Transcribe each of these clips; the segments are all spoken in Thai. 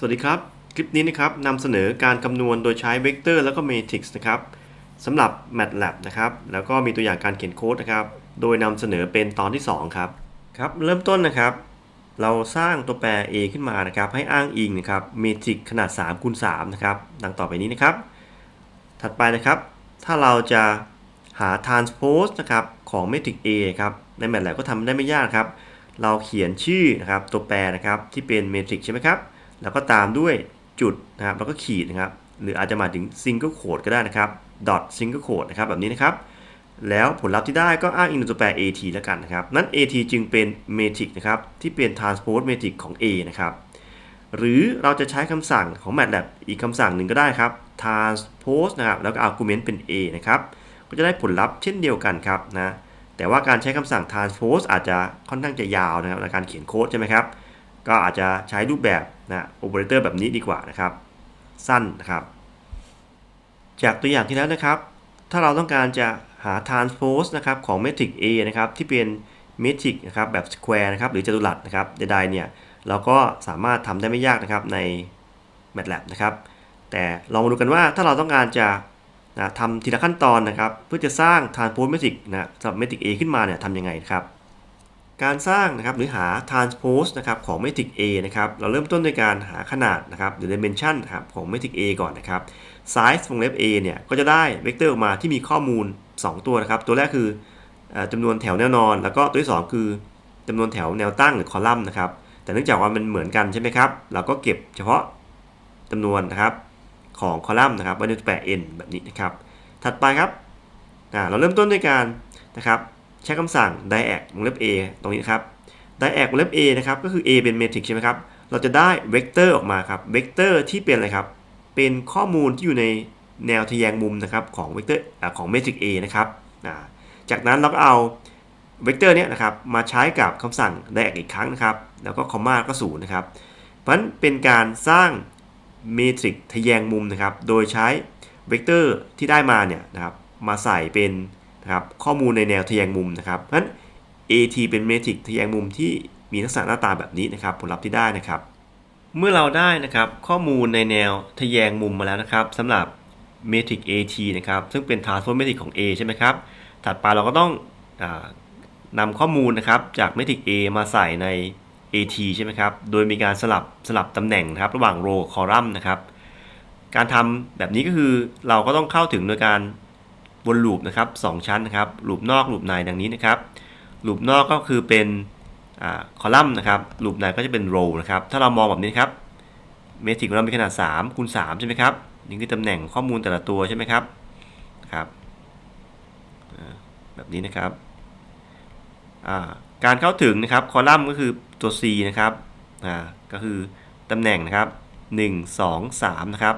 สวัสดีครับ คลิปนี้นะครับนำเสนอการคำนวณโดยใช้เวกเตอร์แล้วก็ Matrix นะครับสำหรับ MATLAB นะครับแล้วก็มีตัวอย่างการเขียนโค้ดนะครับโดยนำเสนอเป็นตอนที่ 2 ครับครับ เริ่มต้นนะครับ เราสร้างตัวแปร a ขึ้นมานะครับให้อ้างอิงนะครับ Matrix ขนาด3คูณ3นะครับดังต่อไปนี้นะครับ ถัดไปนะครับ ถ้าเราจะหา transpose นะครับของ matrix A ครับใน MATLAB ก็ทำได้ไม่ยากครับ เราเขียนชื่อนะครับตัวแปรนะครับที่เป็น matrix ใช่ไหมครับ แล้วก็ตามด้วยจุดนะครับแล้วก็ขีดนะครับ หรืออาจจะมาถึง single quote ก็ได้นะครับ dot single quote นะครับแบบนี้นะครับ แล้วผลลัพธ์ที่ได้ก็อ้างอิงตัวแปร at แล้วกันนะครับ นั้น at จึงเป็น matrix นะครับที่เป็น transpose matrix ของ A นะครับ หรือเราจะใช้คำสั่งของ MATLAB อีกคำสั่งหนึ่งก็ได้ครับ transpose นะครับแล้วก็ argument เป็น A นะครับก็จะได้ผลลัพธ์เช่นเดียวกันครับนะแต่ว่าการใช้คำสั่ง transpose อาจจะค่อนข้างจะยาวนะครับในการเขียนโค้ดใช่ไหมครับ ก็อาจจะใช้รูปแบบ นะโอเปอเรเตอร์แบบนี้ดีกว่านะครับ สั้นนะครับ จากตัวอย่างที่แล้วนะครับ ถ้าเราต้องการจะหา transpose นะครับของ matrix A นะครับที่เป็น matrix นะครับแบบ square นะครับหรือจัตุรัสนะครับใดๆเนี่ยเราก็สามารถทำได้ไม่ยากนะครับใน MATLAB นะครับ แต่ลองมาดูกันว่าถ้าเราต้องการจะนะทำทีละขั้นตอนนะครับ เพื่อจะสร้าง transpose matrix นะสำหรับ matrix A ขึ้นมาเนี่ยทำยังไงครับ การสร้างนะครับหรือหา transpose นะครับของ matrix A นะครับเราเริ่มต้นด้วยการหาขนาดนะครับหรือ dimension นะครับของ matrix A ก่อนนะครับ size วงเล็บ A เนี่ยก็จะได้เวกเตอร์ออกมาที่มีข้อมูล 2 ตัวนะครับ ตัวแรกคือจำนวนแถวแนวนอน แล้วก็ตัวที่ 2 คือจำนวนแถวแนวตั้งหรือคอลัมน์นะครับแต่เนื่องจากว่ามันเหมือนกันใช่ไหมครับเราก็เก็บเฉพาะจำนวนนะครับของคอลัมน์นะครับไว้ในแปร n แบบนี้นะครับ ถัดไปครับเราเริ่มต้นด้วยการนะครับ ใช้คำสั่ง diag วงเล็บ a ตรงนี้ครับ diag วงเล็บ a นะครับ ก็คือ a เป็นเมทริกใช่ไหมครับ เราจะได้เวกเตอร์ออกมาครับ เวกเตอร์ที่เป็นอะไรครับ เป็นข้อมูลที่อยู่ในแนวทแยงมุมนะครับของเวกเตอร์ของเมทริก A นะครับ จากนั้นเราก็เอาเวกเตอร์เนี้ยนะครับมาใช้กับคำสั่ง diag อีกครั้งนะครับ แล้วก็คอมมาก็ศูนย์นะครับ เพราะฉะนั้นเป็นการสร้างเมทริกทแยงมุมนะครับ โดยใช้เวกเตอร์ที่ได้มาเนี่ยนะครับมาใส่เป็น นะครับข้อมูลในแนวทะแยงมุมนะครับเพราะฉะนั้น AT เป็นเมทริกทะแยงมุมที่มีลักษณะหน้าตาแบบนี้นะครับผลลัพธ์ที่ได้นะครับ เมื่อเราได้นะครับข้อมูลในแนวทะแยงมุมมาแล้วนะครับสำหรับ matrix AT นะครับซึ่งเป็น transpose matrix ของ A ใช่ไหมครับถัดไปเราก็ต้องอนำข้อมูลนะครับจาก matrix A มาใส่ใน AT ใช่ไหมครับ โดยมีการสลับสลับตำแหน่งนะครับระหว่าง row column นะครับ การทำแบบนี้ก็คือเราก็ต้องเข้าถึงโดยการ วนลูปนะครับสองชั้นนะครับลูปนอกลูปในดังนี้นะครับลูปนอกก็คือเป็นคอลัมน์นะครับลูปในก็จะเป็น row นะครับถ้าเรามองแบบนี้ครับเมทริกของเรามีขนาด3คูณ3ใช่ไหมครับนี่คือตำแหน่งข้อมูลแต่ละตัวใช่ไหมครับครับแบบนี้นะครับอ่าการเข้าถึงนะครับคอลัมน์ก็คือตัว C นะครับอ่าก็คือตำแหน่งนะครับ 1 2 3 นะครับ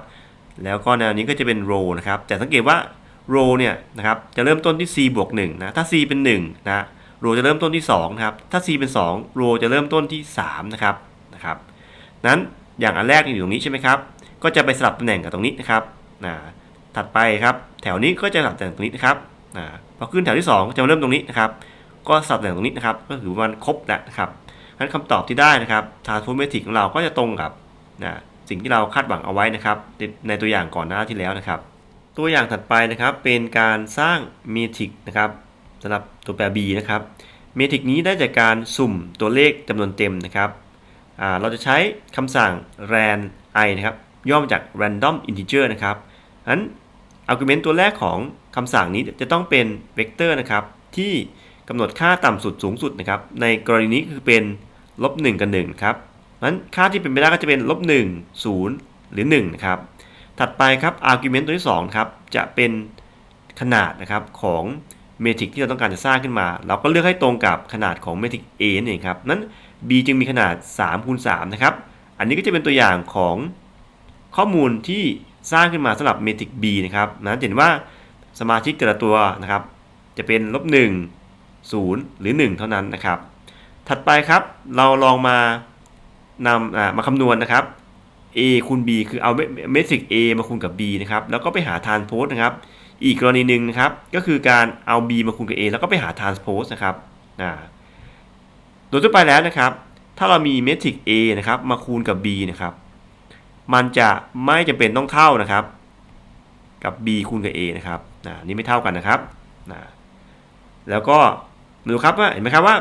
แล้วก็แนวนี้ก็จะเป็น row นะครับ แต่สังเกตว่า row เนี่ยนะครับจะเริ่มต้นที่ c บวก1นะถ้า c เป็น1นะ row จะเริ่มต้นที่2นะครับถ้า c เป็น2 row จะเริ่มต้นที่3นะครับนะครับนั้นอย่างอันแรกอยู่ตรงนี้ใช่ไหมครับก็จะไปสลับตำแหน่งกับตรงนี้นะครับนะถัดไปครับแถวนี้ก็จะสลับตำแหน่งตรงนี้นะครับนะพอขึ้นแถวที่2ก็จะเริ่มตรงนี้นะครับก็สลับตำแหน่งตรงนี้นะครับก็ถือว่ามันครบแล้วนะครับนั้นคำตอบที่ได้นะครับ transformatic ของเราก็จะตรงกับนะสิ่งที่เราคาดหวังเอาไว้นะครับในตัวอย่างก่อนหน้าที่แล้วนะครับ ตัวอย่างถัดไปนะครับเป็นการสร้างเมทริกนะครับสำหรับตัวแปร b นะครับเมทริกนี้ได้จากการสุ่มตัวเลขจำนวนเต็มนะครับเราจะใช้คำสั่ง ran i นะครับย่อมาจาก random integer นะครับนั้น argument ตัวแรกของคำสั่งนี้จะต้องเป็นเวกเตอร์นะครับที่กำหนดค่าต่ำสุดสูงสุดนะครับในกรณีนี้คือเป็นลบ1กับ1ครับนั้นค่าที่เป็นไปได้ก็จะเป็นลบ1 0 หรือ1นะครับ ถัดไปครับ argument ตัวที่2ครับจะเป็นขนาดนะครับของเมทริกที่เราต้องการจะสร้างขึ้นมา เราก็เลือกให้ตรงกับขนาดของเมทริก A นั่นเองครับนั้น B จึงมีขนาด3คูณ3นะครับอันนี้ก็จะเป็นตัวอย่างของข้อมูลที่สร้างขึ้นมาสำหรับเมทริก B นะครับนั้นเห็นว่าสมาชิกแต่ละตัวนะครับ จะเป็นลบ1 0 หรือ 1 เท่านั้นนะครับ ถัดไปครับเราลองมานำมาคำนวณนะครับ a คูณ b คือเอาเมทริก a มาคูณกับ b นะครับแล้วก็ไปหา transpose นะครับ อีกกรณีหนึ่งนะครับ ก็คือการเอา b มาคูณกับ a แล้วก็ไปหา transpose นะครับโดยทั่วไปแล้วนะครับ ถ้าเรามีเมทริก a นะครับมาคูณกับ b นะครับมันจะไม่จำเป็นต้องเท่านะครับ กับ b คูณกับ a นะครับน,นี่ไม่เท่ากันนะครับแล้วก็ดูครับว่าเห็นไหมครับว่า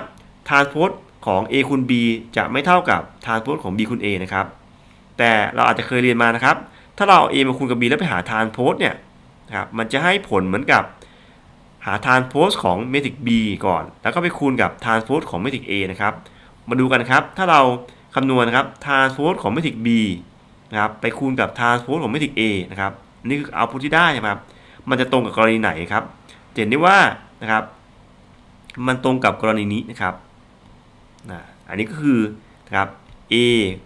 transpose ของ a คูณ b จะไม่เท่ากับ transpose ของ b คูณ a นะครับ แต่เราอาจจะเคยเรียนมานะครับ ถ้าเราเอา a มาคูณกับ b แล้วไปหา transpose เนี่ยนะครับมันจะให้ผลเหมือนกับหา transpose ของ matrix b ก่อน แล้วก็ไปคูณกับ transpose ของ matrix a นะครับ มาดูกันครับ ถ้าเราคำนวณนะครับ transpose ของ matrix b นะครับไปคูณกับ transpose ของ matrix a นะครับนี่คือ output ที่ได้นะครับมันจะตรงกับกรณีไหนครับเห็นได้ว่านะครับ มันตรงกับกรณีนี้นะครับนะอันนี้ก็คือนะครับ a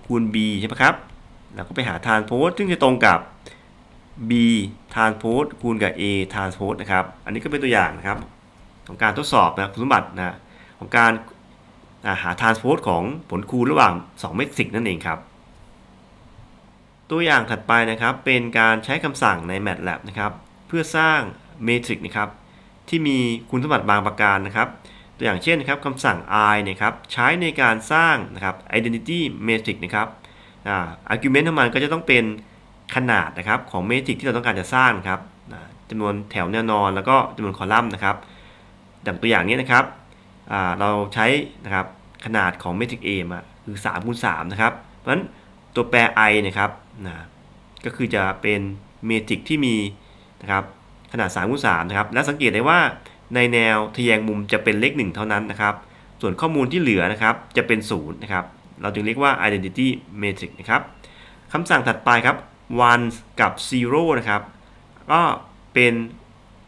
คูณ b ใช่ไหมครับ แล้วก็ไปหา transpose ซึ่งจะตรงกับ b transpose คูณกับ a transpose นะครับ อันนี้ก็เป็นตัวอย่างนะครับ ของการทดสอบนะคุณสมบัตินะของการาหา transpose ของผลคูณระหว่าง2เมตริกนั่นเองครับ ตัวอย่างถัดไปนะครับเป็นการใช้คำสั่งใน MATLAB นะครับ เพื่อสร้างเมทริกนะครับที่มีคุณสมบัติบางประการนะครับ ตัวอย่างเช่นนะครับคำสั่ง i เนะครับใช้ในการสร้างนะครับ identity matrix นะครับ อ่า argument ของมันก็จะต้องเป็นขนาดนะครับของเมทริกที่เราต้องการจะสร้างนะครับจำนวนแถวแนวนอนแล้วก็จำนวนคอลัมน์นะครับดังตัวอย่างนี้นะครับเราใช้นะครับขนาดของเมทริก A มาคือ3คูณ3นะครับเพราะฉะนั้นตัวแปร i นะครับนะก็คือจะเป็นเมทริกที่มีนะครับขนาด3คูณ3นะครับและสังเกตได้ว่าในแนวทแยงมุมจะเป็นเลข 1 เท่านั้นนะครับ ส่วนข้อมูลที่เหลือนะครับจะเป็น0นะครับ เราจึงเรียกว่า identity matrix นะครับคำสั่งถัดไปครับ one กับ zero นะครับ ก็เป็น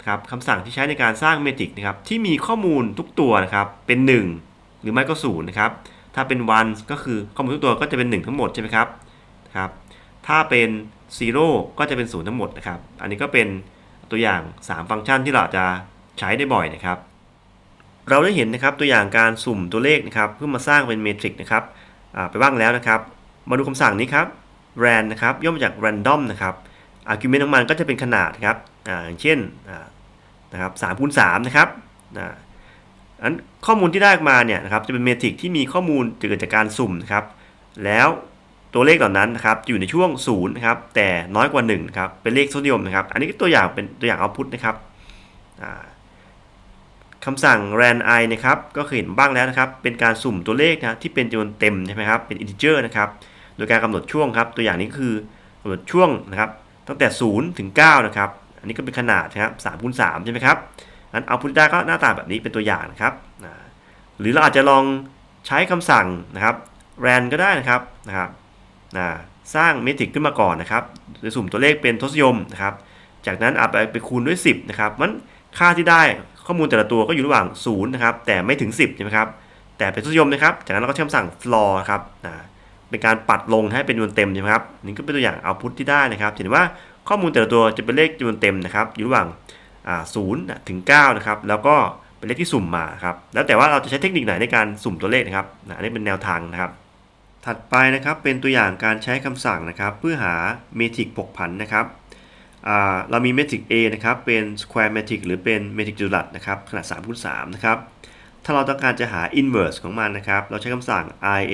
ครับคำสั่งที่ใช้ในการสร้างเมทริกนะครับที่มีข้อมูลทุกตัวนะครับเป็น 1 หรือไม่ก็0นะครับถ้าเป็น one ก็คือข้อมูลทุกตัวก็จะเป็น 1 ทั้งหมดใช่ไหมครับครับ ถ้าเป็น zero ก็จะเป็น 0 ทั้งหมดนะครับ อันนี้ก็เป็นตัวอย่าง 3 ฟังก์ชันที่เราจะใช้ได้บ่อยนะครับ เราได้เห็นนะครับตัวอย่างการสุ่มตัวเลขนะครับเพื่อมาสร้างเป็นเมทริกนะครับ ไปบ้างแล้วนะครับ มาดูคำสั่งนี้ครับ ran นะครับย่อมาจาก random นะครับ argument ของมันก็จะเป็นขนาดครับออย่างเช่นนะครับ3คูณ3นะครับอันข้อมูลที่ได้มาเนี่ยนะครับจะเป็นเมทริกที่มีข้อมูลเกิดจากการสุ่มนะครับ แล้วตัวเลขเหล่านั้นนะครับอยู่ในช่วง0นะครับแต่น้อยกว่า1ครับเป็นเลขทศนิยมนะครับ อันนี้ก็ตัวอย่างเป็นตัวอย่าง output นะครับอ่า คำสั่ง ran i นะครับ ก็เคยเห็นบ้างแล้วนะครับ เป็นการสุ่มตัวเลขนะที่เป็นจำนวนเต็มใช่ไหมครับ เป็น integer นะครับ โดยการกำหนดช่วงครับ ตัวอย่างนี้คือกำหนดช่วงนะครับ ตั้งแต่ 0 ถึง 9 นะครับ อันนี้ก็เป็นขนาดนะครับ3คูณ3ใช่ไหมครับงั้นเอาพุทธาก็หน้าตาแบบนี้เป็นตัวอย่างนะครับ หรือเราอาจจะลองใช้คำสั่งนะครับ ran ก็ได้นะครับ นะครับสร้างเมทริกขึ้นมาก่อนนะครับโดยสุ่มตัวเลขเป็นทศยมนะครับ จากนั้นเอาไปไปคูณด้วย 10 นะครับ มันค่าที่ได้ ข้อมูลแต่ละตัวก็อยู่ระหว่าง0นะครับแต่ไม่ถึง 10ใช่ไหมครับแต่เป็นทศนิยมนะครับ จากนั้นเราก็ใช้คำสั่ง floor ครับเป็นการปัดลงให้เป็นจำนวนเต็มใช่ไหมครับนี่ก็เป็นตัวอย่าง output ที่ได้นะครับเห็นว่าข้อมูลแต่ละตัวจะเป็นเลขจำนวนเต็มนะครับอยู่ระหว่างอ่า0ถึง9นะครับแล้วก็เป็นเลขที่สุ่มมาครับแล้วแต่ว่าเราจะใช้เทคนิคไหนในการสุ่มตัวเลขนะครับนะอันนี้เป็นแนวทางนะครับ ถัดไปนะครับเป็นตัวอย่างการใช้คำสั่งนะครับ เพื่อหาเมทริกผกผันนะครับ เรามีเมทริก A นะครับเป็น square matrix หรือเป็นเมทริกจุลัดนะครับขนาด3คูณ3นะครับถ้าเราต้องการจะหา inverse ของมันนะครับเราใช้คำสั่ง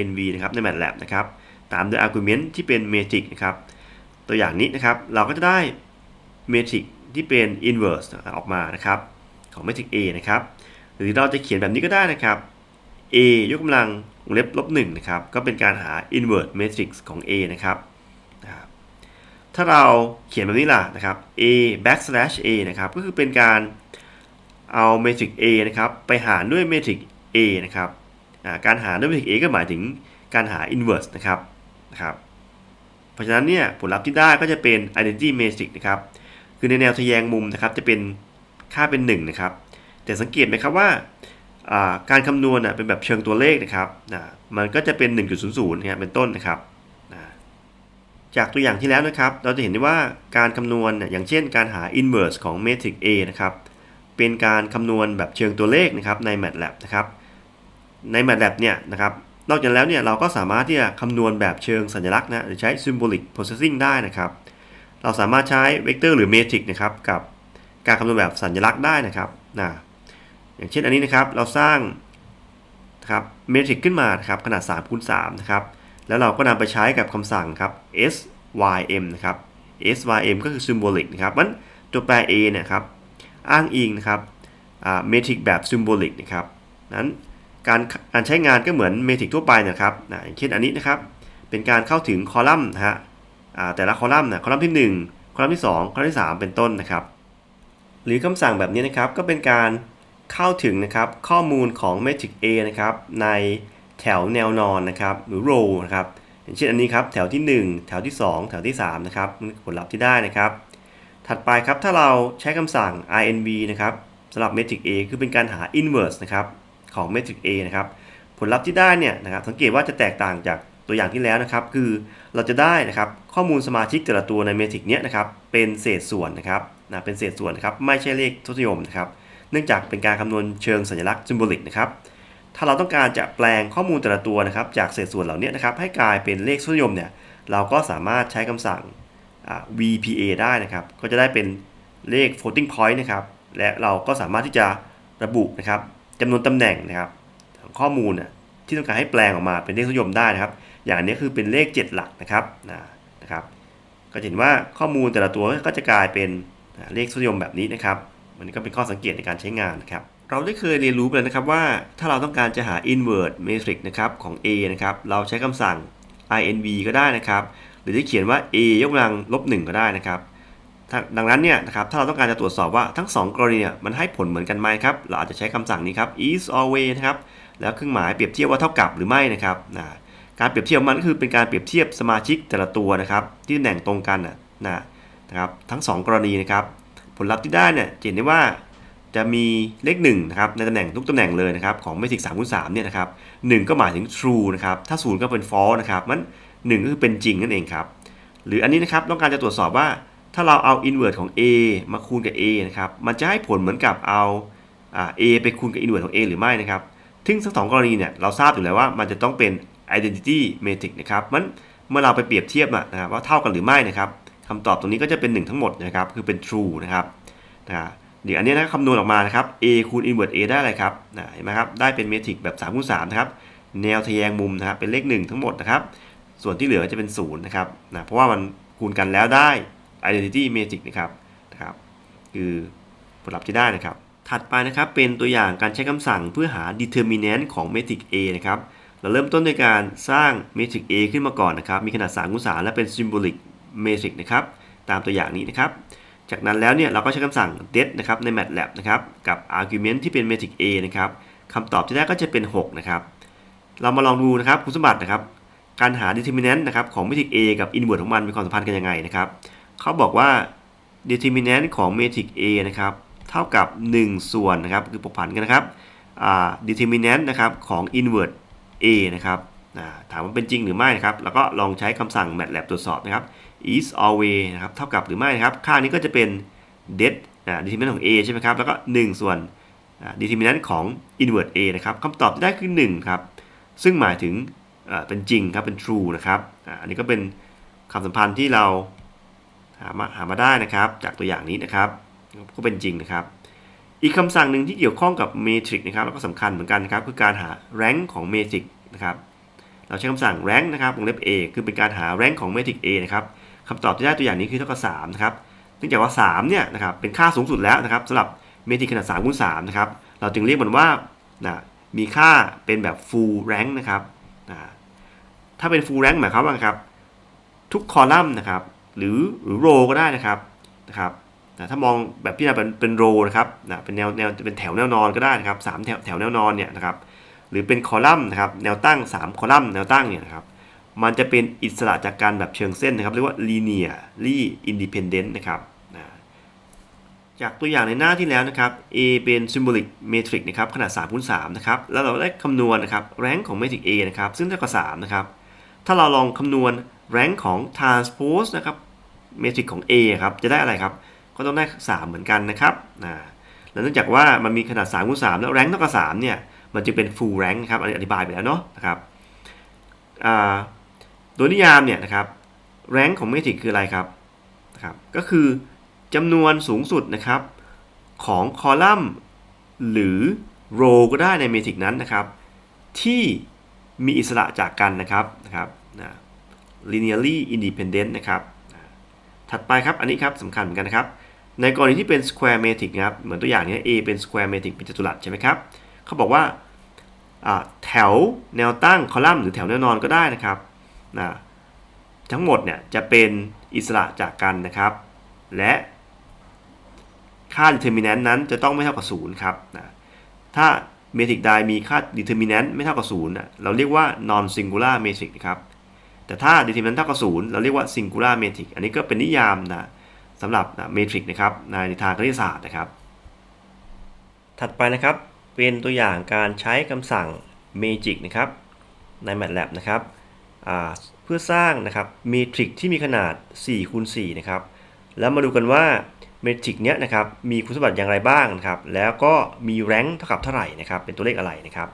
inv นะครับใน MATLAB นะครับตามด้วย argument ที่เป็น matrix นะครับตัวอย่างนี้นะครับเราก็จะได้ matrix ที่เป็น inverse ออกมานะครับของ matrix A นะครับหรือเราจะเขียนแบบนี้ก็ได้นะครับ A ยกกำลังวงเล็บลบ1นะครับก็เป็นการหา inverse matrix ของ A นะครับ ถ้าเราเขียนแบบนี้ล่ะนะครับ A backslash A นะครับ ก็คือเป็นการเอาเมทริก A นะครับ ไปหารด้วยเมทริก A นะครับ การหารด้วยเมทริก A ก็หมายถึงการหา inverse นะครับ นะครับ เพราะฉะนั้นเนี่ยผลลัพธ์ที่ได้ก็จะเป็น identity matrix นะครับ คือในแนวทแยงมุมนะครับจะเป็นค่าเป็น 1 นะครับ แต่สังเกตไหมครับว่าการคำนวณเป็นแบบเชิงตัวเลขนะครับ มันก็จะเป็น 1.00นะครับเป็นต้นนะครับ จากตัวอย่างที่แล้วนะครับ เราจะเห็นได้ว่าการคำนวณนะอย่างเช่นการหา inverse ของ matrix A นะครับเป็นการคำนวณแบบเชิงตัวเลขนะครับใน MATLAB นะครับใน MATLAB เนี่ยนะครับนอกจากแล้วเนี่ยเราก็สามารถที่จะคำนวณแบบเชิงสัญลักษณ์นะหรือใช้ symbolic processing ได้นะครับ เราสามารถใช้เวกเตอร์หรือเมทริกนะครับกับการคำนวณแบบสัญลักษณ์ได้นะครับนะอย่างเช่นอันนี้นะครับเราสร้างนะครับเมทริกขึ้นมานะครับขนาด3คูณ3นะครับ แล้วเราก็นำไปใช้กับคำสั่งครับ s ym นะครับ sym ก็คือ symbolic นะครับมันตัวแปร a นี่ยครับอ้างอิงนะครับเมทริกแบบ symbolic นะครับนั้นการการใช้งานก็เหมือนเมทริกทั่วไปนะครับนะอย่างเช่นอันนี้นะครับ เป็นการเข้าถึงคอลัมน์นะฮะอ่าแต่ละคอลัมน์นะคอลัมน์ที่ 1 คอลัมน์ที่ 2 คอลัมน์ที่ 3 เป็นต้นนะครับ หรือคำสั่งแบบนี้นะครับก็เป็นการเข้าถึงนะครับข้อมูลของ Matrix A นะครับใน แถวแนวนอนนะครับหรือ row นะครับอย่างเช่นอันนี้ครับแถวที่ 1 แถวที่ 2 แถวที่3นะครับผลลัพธ์ที่ได้นะครับ ถัดไปครับถ้าเราใช้คำสั่ง inv นะครับสำหรับ Matrix A คือเป็นการหา inverse นะครับของ Matrix A นะครับผลลัพธ์ที่ได้เนี่ยนะครับสังเกตว่าจะแตกต่างจากตัวอย่างที่แล้วนะครับ คือเราจะได้นะครับข้อมูลสมาชิกแต่ละตัวใน Matrix เนี้ยนะครับเป็นเศษส่วนนะครับนะเป็นเศษส่วนนะครับไม่ใช่เลขทศนิยมนะครับ เนื่องจากเป็นการคำนวณเชิงสัญลักษณ์ symbolic นะครับ ถ้าเราต้องการจะแปลงข้อมูลแต่ละตัวนะครับ จากเศษส่วนเหล่านี้นะครับ ให้กลายเป็นเลขทศนิยมเนี่ย เราก็สามารถใช้คำสั่ง VPA ได้นะครับ ก็จะได้เป็นเลข floating point นะครับ และเราก็สามารถที่จะระบุนะครับจำนวนตำแหน่งนะครับของข้อมูลที่ต้องการให้แปลงออกมาเป็นเลขทศนิยมได้นะครับ อย่างนี้คือเป็นเลข 7 หลักนะครับนะครับ ก็เห็นว่าข้อมูลแต่ละตัวก็จะกลายเป็นเลขทศนิยมแบบนี้นะครับ มันก็เป็นข้อสังเกตในการใช้งานนะครับ เราได้เคยเรียนรู้ไปแล้วนะครับว่าถ้าเราต้องการจะหา inverse matrix นะครับของ A นะครับเราใช้คำสั่ง inv ก็ได้นะครับ หรือจะเขียนว่า a ยกกำลังลบ1ก็ได้นะครับ ดังนั้นเนี่ยนะครับถ้าเราต้องการจะตรวจสอบว่าทั้ง 2 กรณีเนี่ยมันให้ผลเหมือนกันไหมครับ เราอาจจะใช้คำสั่งนี้ครับ is always นะครับแล้วเครื่องหมายเปรียบเทียบว่าเท่ากับหรือไม่นะครับนะการเปรียบเทียบมันก็คือเป็นการเปรียบเทียบสมาชิกแต่ละตัวนะครับที่ตำแหน่งตรงกันนะนะครับทั้ง 2 กรณีนะครับผลลัพธ์ที่ได้เนี่ยจะเห็นได้ว่า จะมีเลข1นะครับในตำแหน่งทุกตำแหน่งเลยนะครับของ matrix 3คูณ3เนี่ยนะครับ1ก็หมายถึง true นะครับถ้า 0 ก็เป็น false นะครับมัน1ก็คือเป็นจริงนั่นเองครับหรืออันนี้นะครับต้องการจะตรวจสอบว่าถ้าเราเอา inverse ของ a มาคูณกับ a นะครับมันจะให้ผลเหมือนกับเอาอ่า a ไปคูณกับ inverse ของ a หรือไม่นะครับซึ่งทั้งสองกรณีเนี่ยเราทราบอยู่แล้วว่ามันจะต้องเป็น identity matrix นะครับมันเมื่อเราไปเปรียบเทียบนะครับว่าเท่ากันหรือไม่นะครับคำตอบตรงนี้ก็จะเป็น 1 ทั้งหมดนะครับคือเป็น true นะครับนะ เดี๋ยวอันนี้นะคำนวณออกมานะครับ a คูณ inverse a ได้อะไรครับนะเห็นไหมครับ ได้เป็นเมทริกแบบ3คูณ3นะครับ แนวทแยงมุมนะครับ เป็นเลข 1 ทั้งหมดนะครับ ส่วนที่เหลือจะเป็น0นะครับนะเพราะว่ามันคูณกันแล้วได้ identity matrix นะครับนะครับ คือผลลัพธ์ที่ได้นะครับ ถัดไปนะครับ เป็นตัวอย่างการใช้คำสั่งเพื่อหา determinant ของ matrix A นะครับ เราเริ่มต้นด้วยการสร้าง matrix A ขึ้นมาก่อนนะครับ มีขนาด3คูณ3และเป็น symbolic matrix นะครับ ตามตัวอย่างนี้นะครับ จากนั้นแล้วเนี่ยเราก็ใช้คำสั่ง det นะครับใน MATLAB นะครับกับ argument ที่เป็น matrix A นะครับคำตอบที่ได้ก็จะเป็น6นะครับเรามาลองดูนะครับคุณสมบัตินะครับการหา determinant นะครับของ matrix A กับ inverse ของมันมีความสัมพันธ์กันยังไงนะครับเขาบอกว่า determinant ของ matrix A นะครับเท่ากับ 1 ส่วนนะครับคือผกผันกันนะครับ determinant นะครับของ inverse A นะครับถามว่าเป็นจริงหรือไม่นะครับ แล้วก็ลองใช้คำสั่ง MATLAB ตรวจสอบนะครับ is always นะครับเท่ากับหรือไม่นะครับค่านี้ก็จะเป็น det determinant ของ A ใช่ไหมครับ แล้วก็ 1 ส่วน determinant ของ inverse A นะครับคำตอบที่ได้คือ 1 ครับ ซึ่งหมายถึงเป็นจริงครับ เป็น true นะครับ อันนี้ก็เป็นคำสัมพันธ์ที่เราหามาหามาได้นะครับ จากตัวอย่างนี้นะครับ ก็เป็นจริงนะครับ อีกคำสั่งหนึ่งที่เกี่ยวข้องกับ matrix นะครับ แล้วก็สำคัญเหมือนกันนะครับ คือการหา rank ของ matrix นะครับ เราใช้คำสั่ง rank นะครับวงเล็บ a คือเป็นการหา rank ของ matrix A นะครับ คำตอบที่ได้ตัวอย่างนี้คือเท่ากับ3นะครับเนื่องจากว่า3เนี่ยนะครับเป็นค่าสูงสุดแล้วนะครับสำหรับเมทริกขนาด3คูณ3นะครับเราจึงเรียกมันว่านะมีค่าเป็นแบบ full rank นะครับนะถ้าเป็น full rank หมายความว่าครับทุกคอลัมน์นะครับหรือหรือ row ก็ได้นะครับนะครับนะถ้ามองแบบที่เราเป็นเป็น row นะครับนะเป็นแนวแนวเป็นแถวแนวนอนก็ได้นะครับสามแถวแถวแนวนอนเนี่ยนะครับหรือเป็นคอลัมน์นะครับแนวตั้ง 3 คอลัมน์แนวตั้งเนี่ยนะครับ มันจะเป็นอิสระจากการแบบเชิงเส้นนะครับ เรียกว่า linearly independent นะครับนะจากตัวอย่างในหน้าที่แล้วนะครับ A เป็น symbolic matrix นะครับขนาด3คูณ3นะครับ แล้วเราได้คำนวณนะครับ rank ของ matrix A นะครับ ซึ่งเท่ากับ3นะครับ ถ้าเราลองคำนวณ rank ของ transpose นะครับ matrix ของ A ครับ จะได้อะไรครับ ก็ต้องได้ 3 เหมือนกันนะครับนะแล้วเนื่องจากว่ามันมีขนาด3คูณ3แล้ว rank เท่ากับ3เนี่ย มันจะเป็น full rank นะครับอันนี้อธิบายไปแล้วเนาะนะครับโดยนิยามเนี่ยนะครับแรงของเมทริกคืออะไรครับนะครับ ก็คือจำนวนสูงสุดนะครับของคอลัมน์หรือโรก็ได้ในเมทริกนั้นนะครับ ที่มีอิสระจากกันนะครับนะครับนะ linearly independent นะครับถัดไปครับอันนี้ครับสำคัญเหมือนกันนะครับ ในกรณีที่เป็น square matrix นะครับเหมือนตัวอย่างนี้ A เป็น square matrix เป็นจัตุรัสใช่ไหมครับเขาบอกว่าแถวแนวตั้งคอลัมน์หรือแถวแนวนอนก็ได้นะครับ นะทั้งหมดเนี่ยจะเป็นอิสระจากกันนะครับ และค่า determinant นั้นจะต้องไม่เท่ากับ0ครับนะถ้าเมทริกใดมีค่า determinant ไม่เท่ากับ0นะเราเรียกว่า non singular matrix นะครับแต่ถ้า determinant เท่ากับ0เราเรียกว่า singular matrix อันนี้ก็เป็นนิยามนะสำหรับนะ matrix นะครับในทางคณิตศาสตร์นะครับ ถัดไปนะครับเป็นตัวอย่างการใช้คำสั่ง magic นะครับใน MATLAB นะครับ เพื่อสร้างนะครับ matrix ที่มีขนาด4คูณ4นะครับ แล้วมาดูกันว่าเมทริกเนี้ยนะครับมีคุณสมบัติอย่างไรบ้างนะครับ แล้วก็มีแรงเท่ากับเท่าไหร่นะครับ เป็นตัวเลขอะไรนะครับ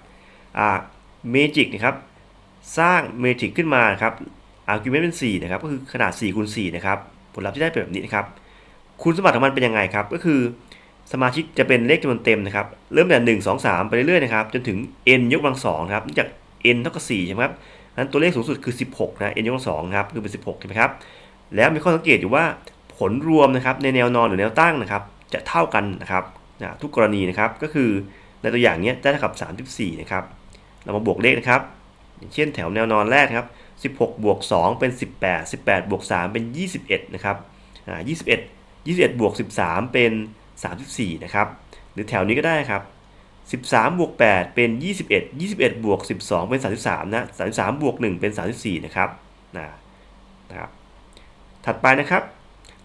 เมจิกนะครับ สร้างเมทริกขึ้นมานครับอาร์กิวเมนต์เป็น4นะครับ ก็คือขนาด4คูณ4นะครับ ผลลัพธ์ที่ได้เป็นแบบนี้นะครับ คุณสมบัติของมันเป็นยังไงครับ ก็คือสมาชิกจะเป็นเลขจำนวนเต็มนะครับ เริ่มแต่1 2 3ไปเรื่อยๆนะครับ จนถึง n ยกกำลังสองนะครับเนื่องจาก n เท่ากับ4ใช่ไหมครับ นั้นตัวเลขสูงสุดคือ 16 นะ n ยกกำลังสองครับคือเป็น 16 ใช่ไหมครับ แล้วมีข้อสังเกตอยู่ว่าผลรวมนะครับในแนวนอนหรือแนวตั้งนะครับ จะเท่ากันนะครับนะทุกกรณีนะครับก็คือในตัวอย่างนี้ได้เท่ากับ 34 นะครับ เรามาบวกเลขนะครับ อย่างเช่นแถวแนวนอนแรกครับ 16 บวก 2 เป็น 18 18 บวก 3 เป็น 21 นะครับอ่า21 21 บวก 13 เป็น 34 นะครับ หรือแถวนี้ก็ได้ครับ 13บวก8เป็น 21 21บวก12 เป็น 33 นะ 33บวก1เป็น 34 นะครับนะนะครับ ถัดไปนะครับ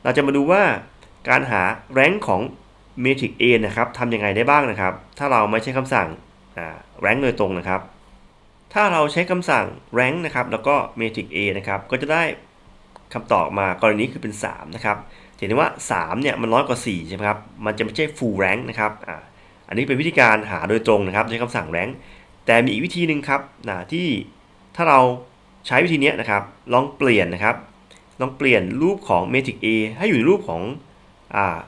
เราจะมาดูว่าการหาแรงของเมทริก A นะครับทำยังไงได้บ้างนะครับ ถ้าเราไม่ใช้คำสั่งแรงโดยตรงนะครับ ถ้าเราใช้คำสั่ง rank นะครับ แล้วก็เมทริก A นะครับ ก็จะได้คำตอบมากรณีคือเป็น 3 นะครับ เห็นได้ว่า 3 เนี่ย มันน้อยกว่า 4 ใช่ไหมครับ มันจะไม่ใช่ full rank นะครับอ่า อันนี้เป็นวิธีการหาโดยตรงนะครับใช้คำสั่ง rank แต่มีอีกวิธีหนึ่งครับนะที่ถ้าเราใช้วิธีนี้นะครับ ลองเปลี่ยนนะครับ ลองเปลี่ยนรูปของ matrix A ให้อยู่ในรูปของอ่า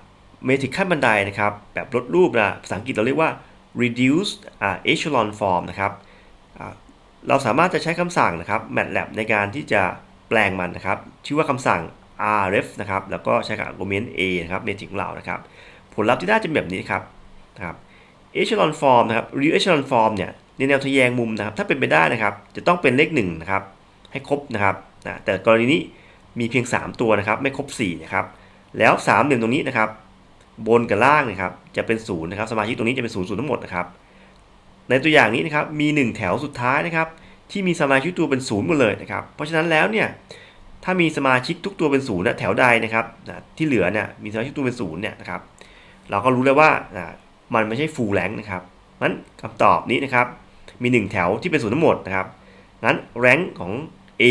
matrix ขั้นบันไดนะครับ แบบลดรูปนะภาษาอังกฤษเราเรียกว่า reduce อ่า echelon form นะครับเราสามารถจะใช้คำสั่งนะครับ MATLAB ในการที่จะแปลงมันนะครับ ชื่อว่าคำสั่ง ref นะครับ แล้วก็ใช้กับ argument a นะครับ matrix ของเรานะครับ ผลลัพธ์ที่ได้จะเป็นแบบนี้ครับนะครับ echelon form นะครับ reduce echelon form เนี่ยในแนวทะแยงมุมนะครับ ถ้าเป็นไปได้นะครับ จะต้องเป็นเลข1นะครับ ให้ครบนะครับนะแต่กรณีนี้มีเพียง 3 ตัวนะครับ ไม่ครบ4นะครับแล้ว 3 เหลี่ยมตรงนี้นะครับ บนกับล่างนะครับ จะเป็น0นะครับ สมาชิกตรงนี้จะเป็น0 0ทั้งหมดนะครับ ในตัวอย่างนี้นะครับมี 1 แถวสุดท้ายนะครับ ที่มีสมาชิกตัวเป็น0หมดเลยนะครับ เพราะฉะนั้นแล้วเนี่ยถ้ามีสมาชิกทุกตัวเป็น0นะแถวใดนะครับที่เหลือเนี่ยมีสมาชิกตัวเป็น0เนี่ยนะครับ เราก็รู้แล้วว่า มันไม่ใช่ full rank นะครับนั้นคำตอบนี้นะครับมี 1 แถวที่เป็น0ทั้งหมดนะครับนั้น rank ของ A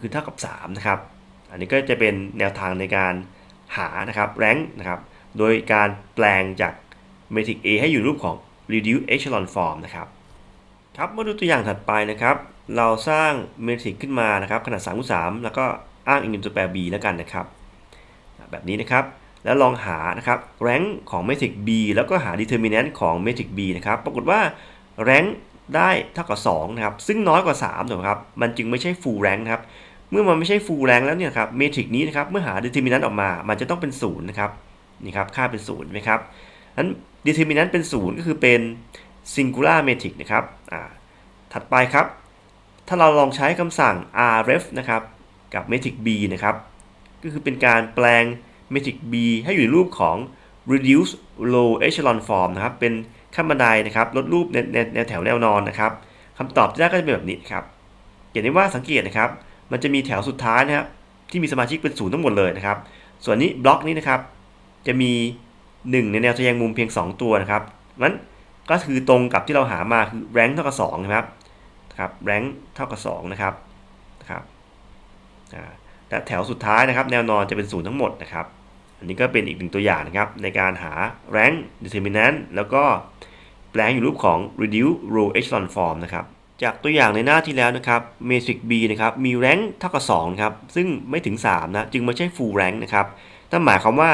คือเท่ากับ3นะครับอันนี้ก็จะเป็นแนวทางในการหานะครับ rank นะครับโดยการแปลงจาก matrix A ให้อยู่รูปของ reduced echelon form นะครับครับมาดูตัวอย่างถัดไปนะครับ เราสร้าง matrix ขึ้นมานะครับขนาด3คูณ3แล้วก็อ้างอิงตัวแปร b แล้วกันนะครับ แบบนี้นะครับ แล้วลองหานะครับ rank ของ matrix B แล้วก็หา determinant ของ matrix B นะครับ ปรากฏว่า rank ได้เท่ากับ2นะครับ ซึ่งน้อยกว่า3ถูกไหมครับ มันจึงไม่ใช่ full rank นะครับ เมื่อมันไม่ใช่ full rank แล้วเนี่ยครับ matrix นี้นะครับ เมื่อหา determinant ออกมา มันจะต้องเป็น0นะครับ นี่ครับ ค่าเป็น0ใช่ไหมครับนั้น determinant เป็น 0 ก็คือเป็น singular matrix นะครับ อ่า ถัดไปครับ ถ้าเราลองใช้คำสั่ง ref นะครับ กับ matrix B นะครับ ก็คือเป็นการแปลง matrix B ให้อยู่ในรูปของ reduce low echelon form นะครับ เป็นขั้นบันไดนะครับ ลดรูปในในแถวแนวนอนนะครับคำตอบที่ได้ก็จะเป็นแบบนี้ครับเห็นได้ว่าสังเกตนะครับ มันจะมีแถวสุดท้ายนะครับที่มีสมาชิกเป็นศูนย์ทั้งหมดเลยนะครับ ส่วนนี้บล็อกนี้นะครับ จะมี 1 ในแนวทะแยงมุมเพียง 2 ตัวนะครับนั้นก็คือตรงกับที่เราหามาคือ rank เท่ากับ2นะครับครับ rank เท่ากับ2นะครับนะครับแต่แถวสุดท้ายนะครับ แนวนอนจะเป็นศูนย์ทั้งหมดนะครับ อันนี้ก็เป็นอีกหนึ่งตัวอย่างนะครับ ในการหา rank determinant แล้วก็แปลงอยู่รูปของ reduce row echelon form นะครับ จากตัวอย่างในหน้าที่แล้วนะครับ matrix B นะครับมี rank เท่ากับ2ครับ ซึ่งไม่ถึง3นะจึงไม่ใช่ full rank นะครับนั่นหมายความว่า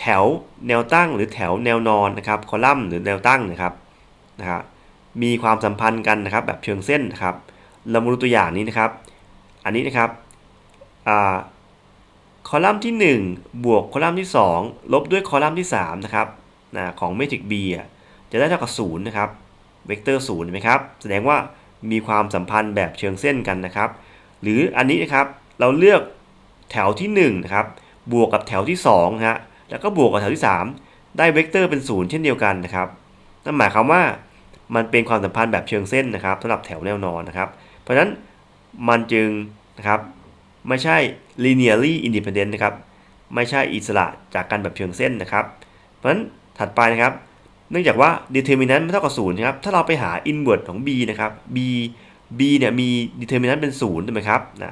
แถวแนวตั้งหรือแถวแนวนอนนะครับคอลัมน์หรือแนวตั้งนะครับนะครับมีความสัมพันธ์กันนะครับแบบเชิงเส้นนะครับ เรามาดูตัวอย่างนี้นะครับ อันนี้นะครับอ่า คอลัมน์ที่ 1 บวกคอลัมน์ที่ 2 ลบด้วยคอลัมน์ที่3นะครับนะของเมทริก B อะจะได้เท่ากับ0นะครับ เวกเตอร์0เห็นไหมครับ แสดงว่ามีความสัมพันธ์แบบเชิงเส้นกันนะครับ หรืออันนี้นะครับ เราเลือกแถวที่1นะครับ บวกกับแถวที่2นะฮะ แล้วก็บวกกับแถวที่ 3 ได้เวกเตอร์เป็น 0 เช่นเดียวกันนะครับ นั่นหมายความว่ามันเป็นความสัมพันธ์แบบเชิงเส้นนะครับสำหรับแถวแนวนอนนะครับ เพราะฉะนั้นมันจึงนะครับ ไม่ใช่ linearly independent นะครับ ไม่ใช่อิสระจากกันแบบเชิงเส้นนะครับ เพราะฉะนั้นถัดไปนะครับ เนื่องจากว่า determinant ไม่เท่ากับ0นะครับ ถ้าเราไปหา inverse ของ b นะครับ b b เนี่ยมี determinant เป็น0ถูกไหมครับนะ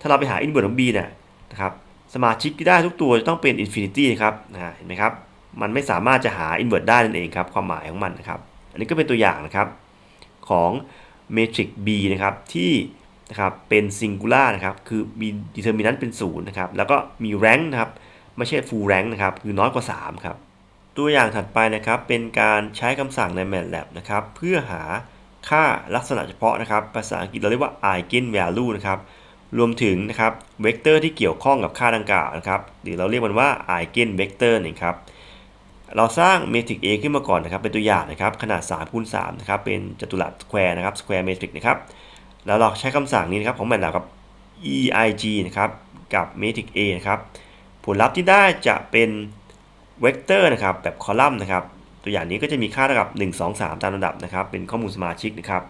ถ้าเราไปหา inverse ของ b เนี่ยนะครับ สมาชิกที่ได้ทุกตัวจะต้องเป็น infinity นะครับนะเห็นไหมครับ มันไม่สามารถจะหา inverse ได้นั่นเองครับ ความหมายของมันนะครับ อันนี้ก็เป็นตัวอย่างนะครับของ matrix B นะครับที่ นะครับเป็น singular นะครับคือมี determinant เป็น0นะครับแล้วก็มี rank นะครับไม่ใช่ full rank นะครับคือน้อยกว่า3ครับตัวอย่างถัดไปนะครับเป็นการใช้คำสั่งใน MATLAB นะครับเพื่อหาค่าลักษณะเฉพาะนะครับภาษาอังกฤษเราเรียกว่า eigen value นะครับรวมถึงนะครับเวกเตอร์ที่เกี่ยวข้องกับค่าดังกล่าวนะครับหรือเราเรียกมันว่า eigen vector นี่ครับเราสร้างเมทริก A ขึ้นมาก่อนนะครับเป็นตัวอย่างนะครับขนาด3คูณ3นะครับเป็นจัตุรัสสแควร์นะครับสแควร์เมทริกนะครับ แล้วเราใช้คำสั่งนี้นะครับของแมทแลบกับ EIG นะครับกับเมทริก A นะครับผลลัพธ์ที่ได้จะเป็นเวกเตอร์นะครับแบบคอลัมน์นะครับตัวอย่างนี้ก็จะมีค่าเท่ากับ 1 2 3 ตามลำดับนะครับ เป็นข้อมูลสมาชิกนะครับ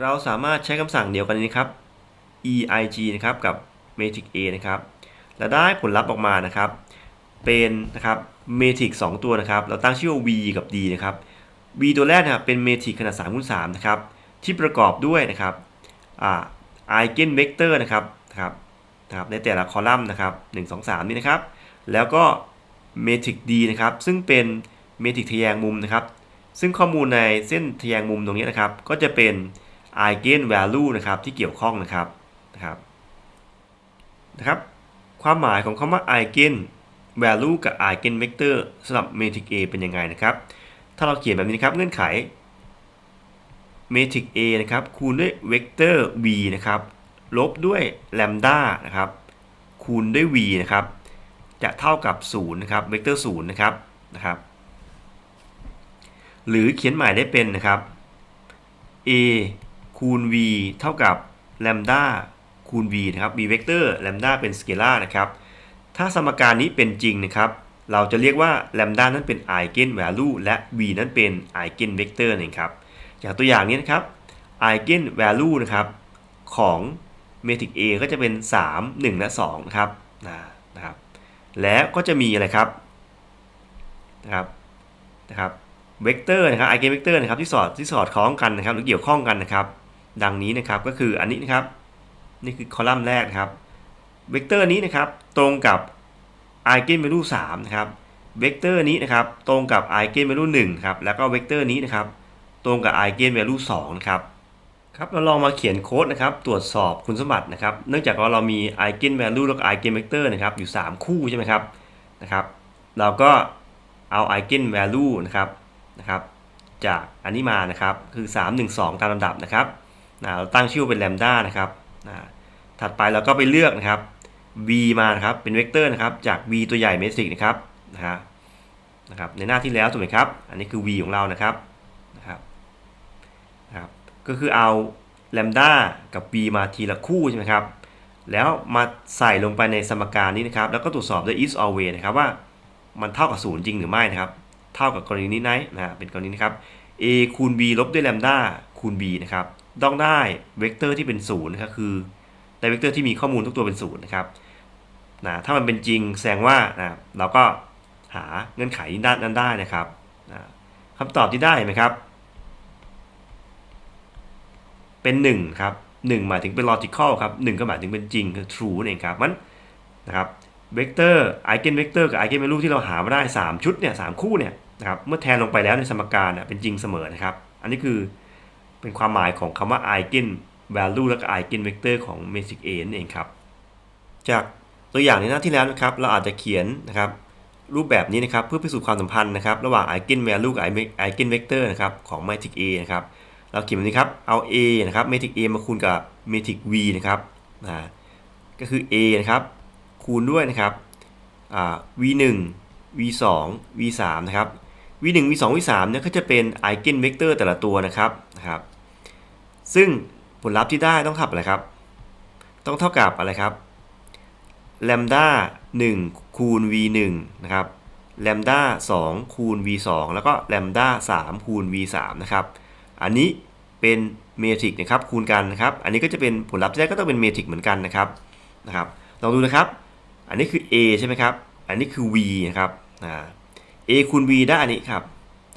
เราสามารถใช้คำสั่งเดียวกันนี้ครับ EIG นะครับกับ Matrix A นะครับและได้ผลลัพธ์ออกมานะครับ เป็นนะครับเมทริก2ตัวนะครับ เราตั้งชื่อว่า V กับ D นะครับ V ตัวแรกนะครับเป็นเมทริกขนาด3คูณ3นะครับ ที่ประกอบด้วยนะครับอ่าไอเกนเวกเตอร์นะครับนะครับนะครับในแต่ละคอลัมน์นะครับ1 2 3 นี่นะครับ แล้วก็เมทริก D นะครับ ซึ่งเป็นเมทริกทะแยงมุมนะครับ ซึ่งข้อมูลในเส้นทะแยงมุมตรงนี้นะครับ ก็จะเป็นไอเกนแวลูนะครับที่เกี่ยวข้องนะครับนะครับนะครับ ความหมายของคำว่า eigen value กับ eigen vector สำหรับ matrix A เป็นยังไงนะครับ ถ้าเราเขียนแบบนี้นะครับเงื่อนไข matrix A นะครับคูณด้วย vector v นะครับลบด้วย lambda นะครับคูณด้วย v นะครับจะเท่ากับ0นะครับ vector 0นะครับนะครับหรือเขียนใหม่ได้เป็นนะครับ A คูณ v เท่ากับ lambda คูณ v นะครับ v vector lambda เป็น scalar นะครับถ้าสมการนี้เป็นจริงนะครับ เราจะเรียกว่า lambda นั้นเป็น eigen value และ v นั้นเป็น eigen vector นั่นเองครับ อย่างตัวอย่างนี้นะครับ eigen value นะครับของ matrix A ก็จะเป็น 3 1 และ2นะครับนะครับ แล้วก็จะมีอะไรครับนะครับนะครับเวกเตอร์นะครับ eigen vector นะครับที่สอดที่สอดคล้องกันนะครับ หรือเกี่ยวข้องกันนะครับ ดังนี้นะครับก็คืออันนี้นะครับ นี่คือคอลัมน์แรกนะครับเวกเตอร์นี้นะครับตรงกับ eigen value 3นะครับเวกเตอร์นี้นะครับตรงกับ eigen value 1ครับแล้วก็เวกเตอร์นี้นะครับ ตรงกับ eigen value 2นะครับครับเราลองมาเขียนโค้ดนะครับตรวจสอบคุณสมบัตินะครับ เนื่องจากว่าเรามี eigen value แล้วก็ eigen vector นะครับอยู่ 3 คู่ใช่ไหมครับนะครับ เราก็เอา eigen value นะครับนะครับ จากอันนี้มานะครับคือ 3 1 2 ตามลำดับนะครับนะเราตั้งชื่อเป็น lambda นะครับนะถัดไปเราก็ไปเลือกนะครับ v มานะครับเป็นเวกเตอร์นะครับจาก v ตัวใหญ่เมทริกนะครับนะฮะนะครับในหน้าที่แล้วถูกไหมครับ อันนี้คือ v ของเรานะครับ ก็คือเอา lambda กับ v มาทีละคู่ใช่ไหมครับ แล้วมาใส่ลงไปในสมการนี้นะครับ แล้วก็ตรวจสอบด้วย is always นะครับว่ามันเท่ากับศูนย์จริงหรือไม่นะครับ เท่ากับกรณีนี้ไหนนะเป็นกรณีนี้ครับ a คูณ b ลบด้วย lambda คูณ b นะครับ ต้องได้เวกเตอร์ที่เป็นศูนย์นะครับคือได้เวกเตอร์ที่มีข้อมูลทุกตัวเป็นศูนย์นะครับนะถ้ามันเป็นจริงแสดงว่านะเราก็หาเงื่อนไขด้านนั้นได้นะครับนะคำตอบที่ได้ไหมครับ เป็น1ครับ1หมายถึงเป็น logical ครับ1ก็หมายถึงเป็นจริงคือ true นั่นเองครับมันนะครับเวกเตอร์ eigen vector กับ eigen value ที่เราหามาได้ 3 ชุดเนี่ยสคู่เนี่ยนะครับเมื่อแทนลงไปแล้วในสมการนะเป็นจริงเสมอนะครับ อันนี้คือเป็นความหมายของคำว่า eigen value และก็ eigen vector ของ matrix A นั่นเองครับ จากตัวอย่างในหน้าที่แล้วนะครับ เราอาจจะเขียนนะครับรูปแบบนี้นะครับเพื่อพิสูจน์ความสัมพันธ์นะครับ ระหว่าง eigen value กับ eigen vector นะครับของ matrix A นะครับ เราเขียนแบบนี้ครับเอา A นะครับ matrix A มาคูณกับ matrix V นะครับนะก็คือ a นะครับคูณด้วยนะครับอ่า v 1 v 2 v 3นะครับ v 1 v 2 v 3เนี่ยก็จะเป็นไอเกนเวกเตอร์แต่ละตัวนะครับนะครับ ซึ่งผลลัพธ์ที่ได้ต้องเท่ากับอะไรครับ ต้องเท่ากับอะไรครับแลมด้า1คูณ v 1นะครับแลมด้า2คูณ v 2แล้วก็แลมด้า3คูณ v 3นะครับ อันนี้เป็นเมทริกนะครับคูณกันนะครับ อันนี้ก็จะเป็นผลลัพธ์ที่ได้ก็ต้องเป็นเมทริกเหมือนกันนะครับนะครับลองดูนะครับ อันนี้คือ a ใช่ไหมครับ อันนี้คือ v นะครับอ่า a คูณ v ได้อันนี้ครับ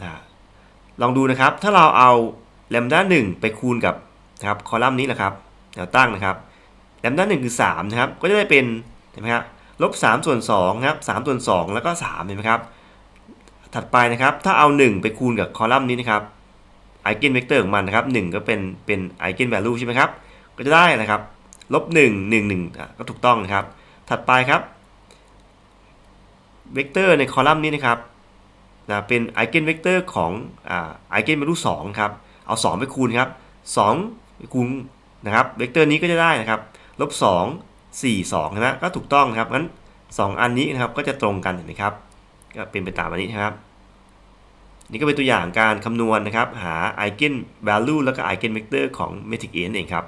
อ่าลองดูนะครับ ถ้าเราเอาแลมด้า1ไปคูณกับนะครับคอลัมน์นี้แหละครับแนวตั้งนะครับแลมด้า1คือ3นะครับก็จะได้เป็นเห็นไหมครับลบ3ส่วน2นะครับ3ส่วน2แล้วก็3เห็นไหมครับถัดไปนะครับถ้าเอา 1 ไปคูณกับคอลัมน์นี้นะครับ ไอเกนเวกเตอร์ของมันนะครับ1ก็เป็นเป็นไอเกนแวลูใช่ไหมครับ ก็จะได้นะครับลบ1 1 1อะก็ถูกต้องนะครับ ถัดไปครับเวกเตอร์ในคอลัมน์นี้นะครับนะเป็นไอเกนเวกเตอร์ของอ่าไอเกนแวลู2ครับ เอา 2 ไปคูณครับ2ไปคูณนะครับเวกเตอร์นี้ก็จะได้นะครับลบ2 4 2นะก็ถูกต้องนะครับงั้น 2 อันนี้นะครับก็จะตรงกันเห็นไหมครับ ก็เป็นไปตามอันนี้นะครับ นี่ก็เป็นตัวอย่างการคำนวณนะครับ หา Eigen Value แล้วก็ Eigen Vector ของ Matrix A นั่นเองครับ